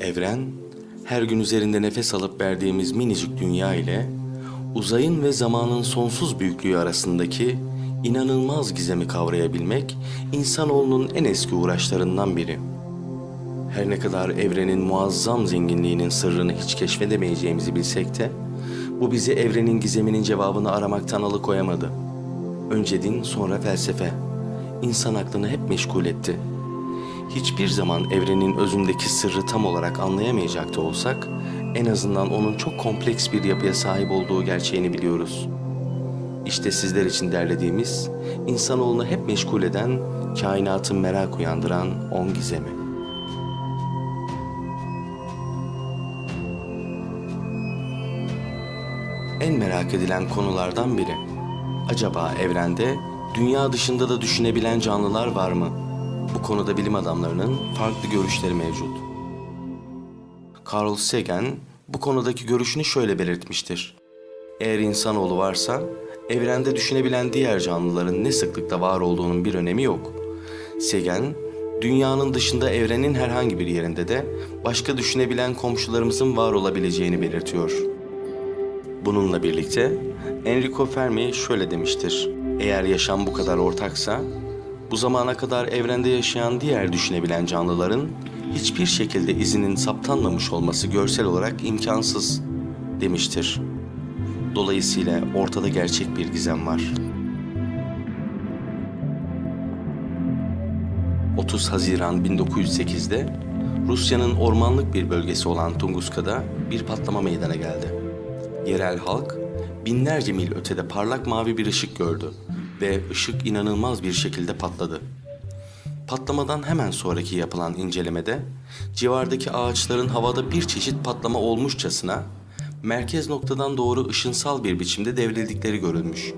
Evren, her gün üzerinde nefes alıp verdiğimiz minicik dünya ile uzayın ve zamanın sonsuz büyüklüğü arasındaki inanılmaz gizemi kavrayabilmek insanoğlunun en eski uğraşlarından biri. Her ne kadar evrenin muazzam zenginliğinin sırrını hiç keşfedemeyeceğimizi bilsek de bu bizi evrenin gizeminin cevabını aramaktan alıkoyamadı. Önce din, sonra felsefe. İnsan aklını hep meşgul etti. Hiçbir zaman evrenin özündeki sırrı tam olarak anlayamayacak da olsak, en azından onun çok kompleks bir yapıya sahip olduğu gerçeğini biliyoruz. İşte sizler için derlediğimiz, insanoğlunu hep meşgul eden, kainatın merak uyandıran on gizemi. En merak edilen konulardan biri. Acaba evrende dünya dışında da düşünebilen canlılar var mı? Bu konuda bilim adamlarının farklı görüşleri mevcut. Carl Sagan bu konudaki görüşünü şöyle belirtmiştir. Eğer insanoğlu varsa evrende düşünebilen diğer canlıların ne sıklıkta var olduğunun bir önemi yok. Sagan, dünyanın dışında evrenin herhangi bir yerinde de başka düşünebilen komşularımızın var olabileceğini belirtiyor. Bununla birlikte Enrico Fermi şöyle demiştir. Eğer yaşam bu kadar ortaksa, bu zamana kadar evrende yaşayan diğer düşünebilen canlıların hiçbir şekilde izinin saptanmamış olması görsel olarak imkansız demiştir. Dolayısıyla ortada gerçek bir gizem var. 30 Haziran 1908'de Rusya'nın ormanlık bir bölgesi olan Tunguska'da bir patlama meydana geldi. Yerel halk binlerce mil ötede parlak mavi bir ışık gördü ve ışık inanılmaz bir şekilde patladı. Patlamadan hemen sonraki yapılan incelemede civardaki ağaçların havada bir çeşit patlama olmuşçasına merkez noktadan doğru ışınsal bir biçimde devrildikleri görülmüş.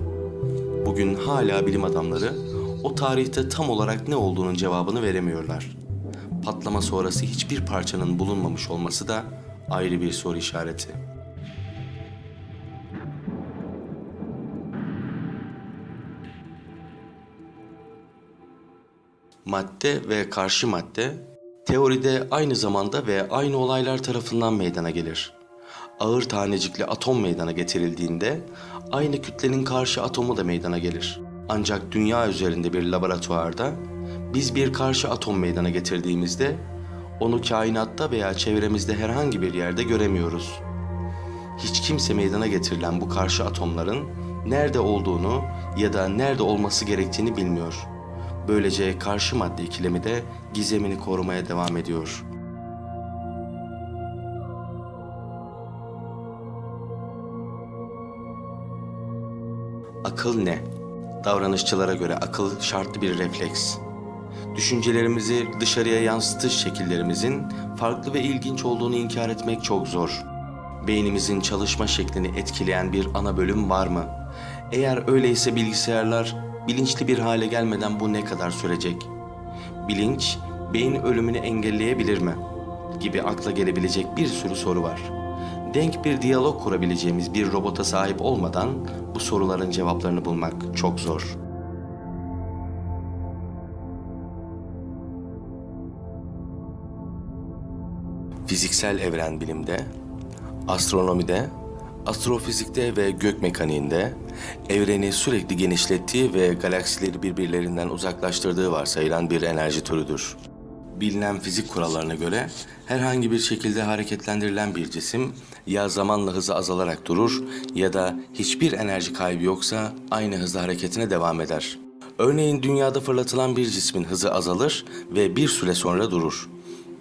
Bugün hala bilim adamları o tarihte tam olarak ne olduğunun cevabını veremiyorlar. Patlama sonrası hiçbir parçanın bulunmamış olması da ayrı bir soru işareti. Madde ve karşı madde teoride aynı zamanda ve aynı olaylar tarafından meydana gelir. Ağır tanecikli atom meydana getirildiğinde aynı kütlenin karşı atomu da meydana gelir. Ancak dünya üzerinde bir laboratuvarda biz bir karşı atom meydana getirdiğimizde onu kainatta veya çevremizde herhangi bir yerde göremiyoruz. Hiç kimse meydana getirilen bu karşı atomların nerede olduğunu ya da nerede olması gerektiğini bilmiyor. Böylece karşı madde ikilemi de gizemini korumaya devam ediyor. Akıl ne? Davranışçılara göre akıl şartlı bir refleks. Düşüncelerimizi dışarıya yansıtış şekillerimizin farklı ve ilginç olduğunu inkar etmek çok zor. Beynimizin çalışma şeklini etkileyen bir ana bölüm var mı? Eğer öyleyse bilgisayarlar bilinçli bir hale gelmeden bu ne kadar sürecek? Bilinç, beyin ölümünü engelleyebilir mi? Gibi akla gelebilecek bir sürü soru var. Denk bir diyalog kurabileceğimiz bir robota sahip olmadan bu soruların cevaplarını bulmak çok zor. Fiziksel evren bilimde, astronomide, astrofizikte ve gök mekaniğinde evreni sürekli genişlettiği ve galaksileri birbirlerinden uzaklaştırdığı varsayılan bir enerji türüdür. Bilinen fizik kurallarına göre herhangi bir şekilde hareketlendirilen bir cisim ya zamanla hızı azalarak durur ya da hiçbir enerji kaybı yoksa aynı hızla hareketine devam eder. Örneğin dünyada fırlatılan bir cismin hızı azalır ve bir süre sonra durur.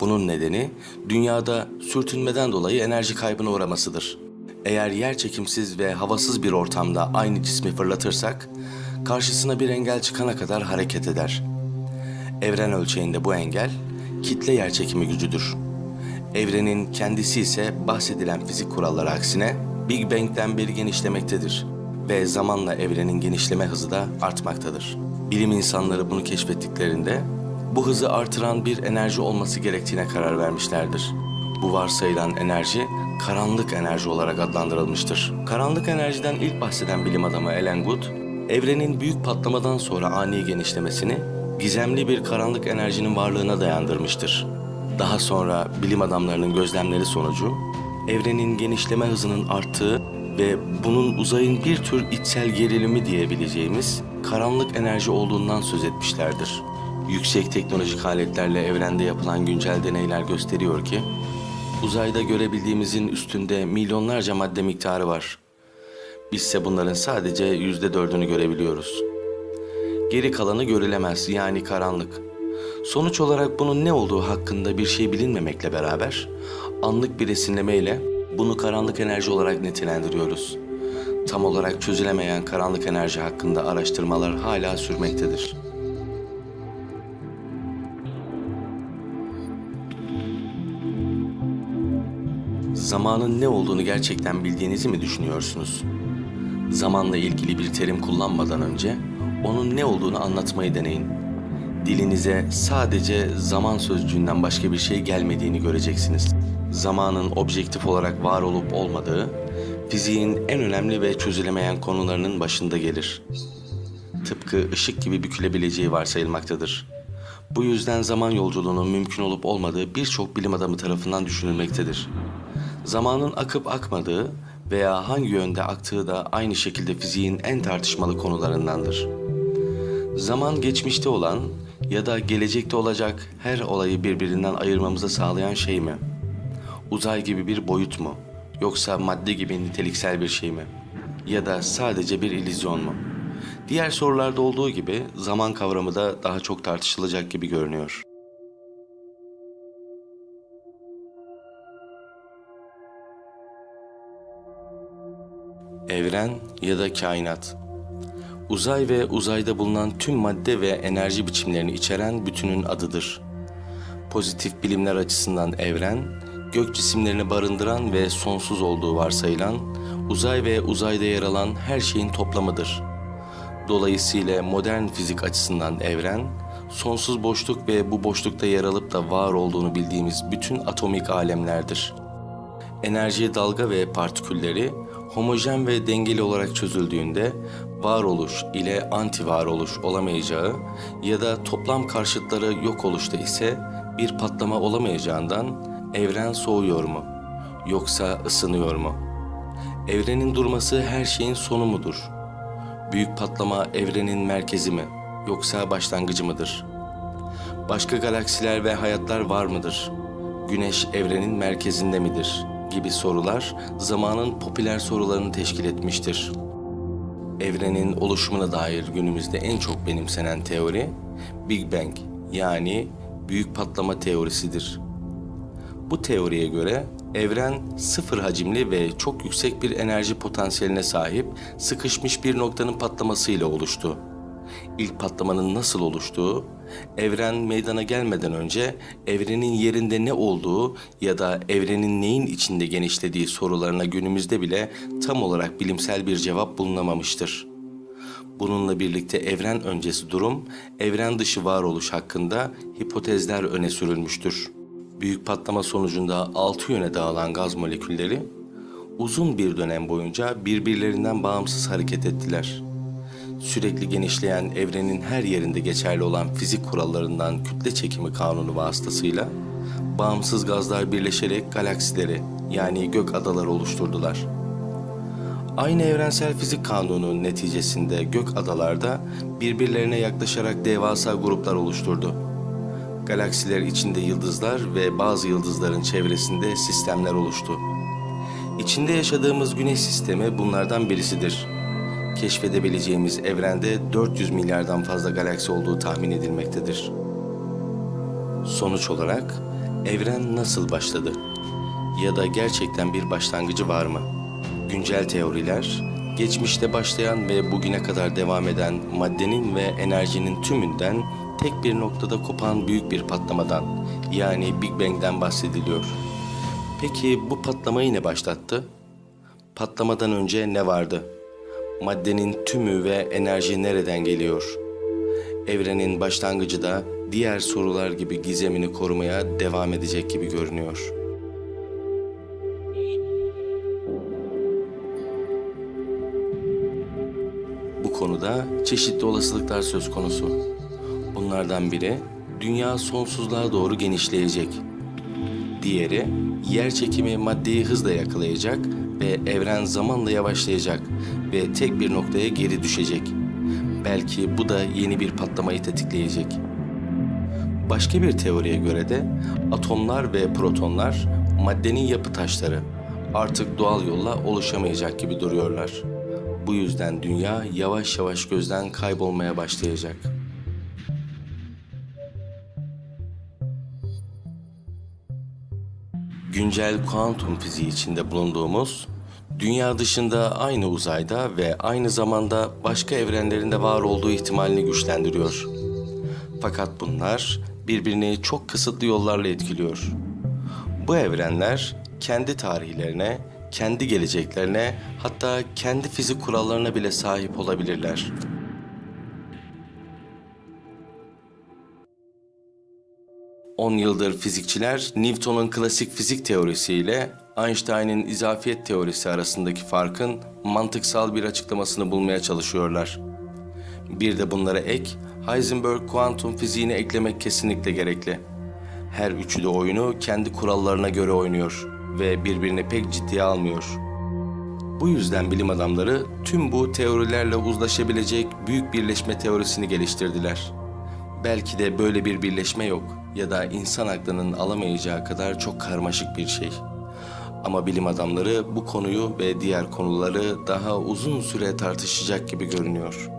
Bunun nedeni dünyada sürtünmeden dolayı enerji kaybına uğramasıdır. Eğer yer çekimsiz ve havasız bir ortamda aynı cismi fırlatırsak, karşısına bir engel çıkana kadar hareket eder. Evren ölçeğinde bu engel, kitle yerçekimi gücüdür. Evrenin kendisi ise bahsedilen fizik kuralları aksine Big Bang'den beri genişlemektedir ve zamanla evrenin genişleme hızı da artmaktadır. Bilim insanları bunu keşfettiklerinde bu hızı artıran bir enerji olması gerektiğine karar vermişlerdir. Bu varsayılan enerji karanlık enerji olarak adlandırılmıştır. Karanlık enerjiden ilk bahseden bilim adamı Alan Good, evrenin büyük patlamadan sonra ani genişlemesini gizemli bir karanlık enerjinin varlığına dayandırmıştır. Daha sonra bilim adamlarının gözlemleri sonucu evrenin genişleme hızının arttığı ve bunun uzayın bir tür içsel gerilimi diyebileceğimiz karanlık enerji olduğundan söz etmişlerdir. Yüksek teknolojik aletlerle evrende yapılan güncel deneyler gösteriyor ki uzayda görebildiğimizin üstünde milyonlarca madde miktarı var. Bizse bunların sadece yüzde dördünü görebiliyoruz. Geri kalanı görülemez yani karanlık. Sonuç olarak bunun ne olduğu hakkında bir şey bilinmemekle beraber anlık bir esinlemeyle bunu karanlık enerji olarak nitelendiriyoruz. Tam olarak çözülemeyen karanlık enerji hakkında araştırmalar hala sürmektedir. Zamanın ne olduğunu gerçekten bildiğinizi mi düşünüyorsunuz? Zamanla ilgili bir terim kullanmadan önce onun ne olduğunu anlatmayı deneyin. Dilinize sadece zaman sözcüğünden başka bir şey gelmediğini göreceksiniz. Zamanın objektif olarak var olup olmadığı, fiziğin en önemli ve çözülemeyen konularının başında gelir. Tıpkı ışık gibi bükülebileceği varsayılmaktadır. Bu yüzden zaman yolculuğunun mümkün olup olmadığı birçok bilim adamı tarafından düşünülmektedir. Zamanın akıp akmadığı veya hangi yönde aktığı da aynı şekilde fiziğin en tartışmalı konularındandır. Zaman geçmişte olan ya da gelecekte olacak her olayı birbirinden ayırmamızı sağlayan şey mi? Uzay gibi bir boyut mu? Yoksa madde gibi niteliksel bir şey mi? Ya da sadece bir illüzyon mu? Diğer sorularda olduğu gibi zaman kavramı da daha çok tartışılacak gibi görünüyor. Evren ya da kainat. Uzay ve uzayda bulunan tüm madde ve enerji biçimlerini içeren bütünün adıdır. Pozitif bilimler açısından evren, gök cisimlerini barındıran ve sonsuz olduğu varsayılan, uzay ve uzayda yer alan her şeyin toplamıdır. Dolayısıyla modern fizik açısından evren, sonsuz boşluk ve bu boşlukta yer alıp da var olduğunu bildiğimiz bütün atomik alemlerdir. Enerji dalga ve partikülleri homojen ve dengeli olarak çözüldüğünde varoluş ile anti varoluş olamayacağı ya da toplam karşıtları yok oluşta ise bir patlama olamayacağından evren soğuyor mu yoksa ısınıyor mu? Evrenin durması her şeyin sonu mudur? Büyük patlama evrenin merkezi mi yoksa başlangıcı mıdır? Başka galaksiler ve hayatlar var mıdır? Güneş evrenin merkezinde midir? Gibi sorular zamanın popüler sorularını teşkil etmiştir. Evrenin oluşumuna dair günümüzde en çok benimsenen teori Big Bang yani büyük patlama teorisidir. Bu teoriye göre evren sıfır hacimli ve çok yüksek bir enerji potansiyeline sahip sıkışmış bir noktanın patlamasıyla oluştu. İlk patlamanın nasıl oluştuğu, evren meydana gelmeden önce evrenin yerinde ne olduğu ya da evrenin neyin içinde genişlediği sorularına günümüzde bile tam olarak bilimsel bir cevap bulunamamıştır. Bununla birlikte evren öncesi durum, evren dışı varoluş hakkında hipotezler öne sürülmüştür. Büyük patlama sonucunda altı yöne dağılan gaz molekülleri uzun bir dönem boyunca birbirlerinden bağımsız hareket ettiler. Sürekli genişleyen evrenin her yerinde geçerli olan fizik kurallarından kütle çekimi kanunu vasıtasıyla bağımsız gazlar birleşerek galaksileri yani gök adaları oluşturdular. Aynı evrensel fizik kanununun neticesinde gök adalarda birbirlerine yaklaşarak devasa gruplar oluşturdu. Galaksiler içinde yıldızlar ve bazı yıldızların çevresinde sistemler oluştu. İçinde yaşadığımız güneş sistemi bunlardan birisidir. Keşfedebileceğimiz evrende 400 milyardan fazla galaksi olduğu tahmin edilmektedir. Sonuç olarak evren nasıl başladı? Ya da gerçekten bir başlangıcı var mı? Güncel teoriler, geçmişte başlayan ve bugüne kadar devam eden maddenin ve enerjinin tümünden tek bir noktada kopan büyük bir patlamadan yani Big Bang'den bahsediliyor. Peki bu patlamayı ne başlattı? Patlamadan önce ne vardı? Maddenin tümü ve enerji nereden geliyor? Evrenin başlangıcı da diğer sorular gibi gizemini korumaya devam edecek gibi görünüyor. Bu konuda çeşitli olasılıklar söz konusu. Bunlardan biri dünya sonsuzluğa doğru genişleyecek. Diğeri, yer çekimi maddeyi hızla yakalayacak ve evren zamanla yavaşlayacak ve tek bir noktaya geri düşecek. Belki bu da yeni bir patlamayı tetikleyecek. Başka bir teoriye göre de atomlar ve protonlar maddenin yapı taşları artık doğal yolla oluşamayacak gibi duruyorlar. Bu yüzden dünya yavaş yavaş gözden kaybolmaya başlayacak. Güncel kuantum fiziği içinde bulunduğumuz, dünya dışında aynı uzayda ve aynı zamanda başka evrenlerinde var olduğu ihtimalini güçlendiriyor. Fakat bunlar birbirini çok kısıtlı yollarla etkiliyor. Bu evrenler kendi tarihlerine, kendi geleceklerine, hatta kendi fizik kurallarına bile sahip olabilirler. On yıldır fizikçiler Newton'un klasik fizik teorisiyle Einstein'ın izafiyet teorisi arasındaki farkın mantıksal bir açıklamasını bulmaya çalışıyorlar. Bir de bunlara ek, Heisenberg kuantum fiziğini eklemek kesinlikle gerekli. Her üçü de oyunu kendi kurallarına göre oynuyor ve birbirini pek ciddiye almıyor. Bu yüzden bilim adamları tüm bu teorilerle uzlaşabilecek büyük birleşme teorisini geliştirdiler. Belki de böyle bir birleşme yok ya da insan aklının alamayacağı kadar çok karmaşık bir şey. Ama bilim adamları bu konuyu ve diğer konuları daha uzun süre tartışacak gibi görünüyor.